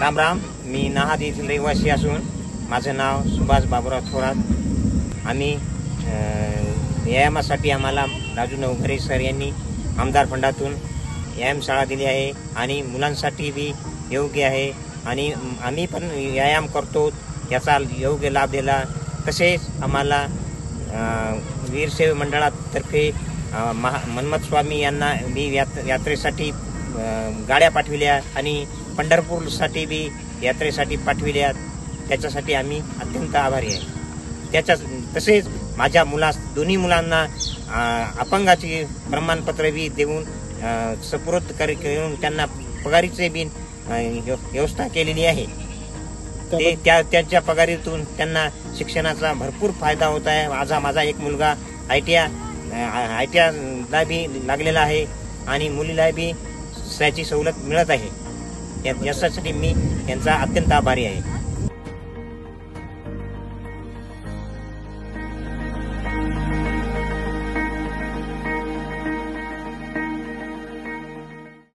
राम राम मी नाहाद येथील रहिवासी असून माझं नाव सुभाष बाबुराव थोरात. आम्ही व्यायामासाठी आम्हाला राजू नवघरे सर यांनी आमदार फंडातून व्यायामशाळा दिली आहे आणि मुलांसाठी बी योग्य आहे. आणि आम्ही पण व्यायाम करतो याचा योग्य लाभ दिला. तसेच आम्हाला वीरसेव मंडळातर्फे महा मन्मथ स्वामी यांना मी यात यात्रेसाठी गाड्या पाठविल्या आणि पंढरपूरसाठी बी यात्रेसाठी पाठविल्या त्याच्यासाठी आम्ही अत्यंत आभारी आहे. त्याच्या तसेच माझ्या मुलास दोन्ही मुलांना अपंगाची प्रमाणपत्र बी देऊन सुपूर्द कर करून त्यांना पगारीचे बी व्यवस्था केलेली आहे. ते त्या त्यांच्या पगारीतून त्यांना शिक्षणाचा भरपूर फायदा होत आहे. माझा माझा एक मुलगा आय टी आय टी आयला बी लागलेला आहे आणि मुलीला बी त्याची सवलत मिळत आहे. या- यासाठी मी यांचा अत्यंत आभारी आहे.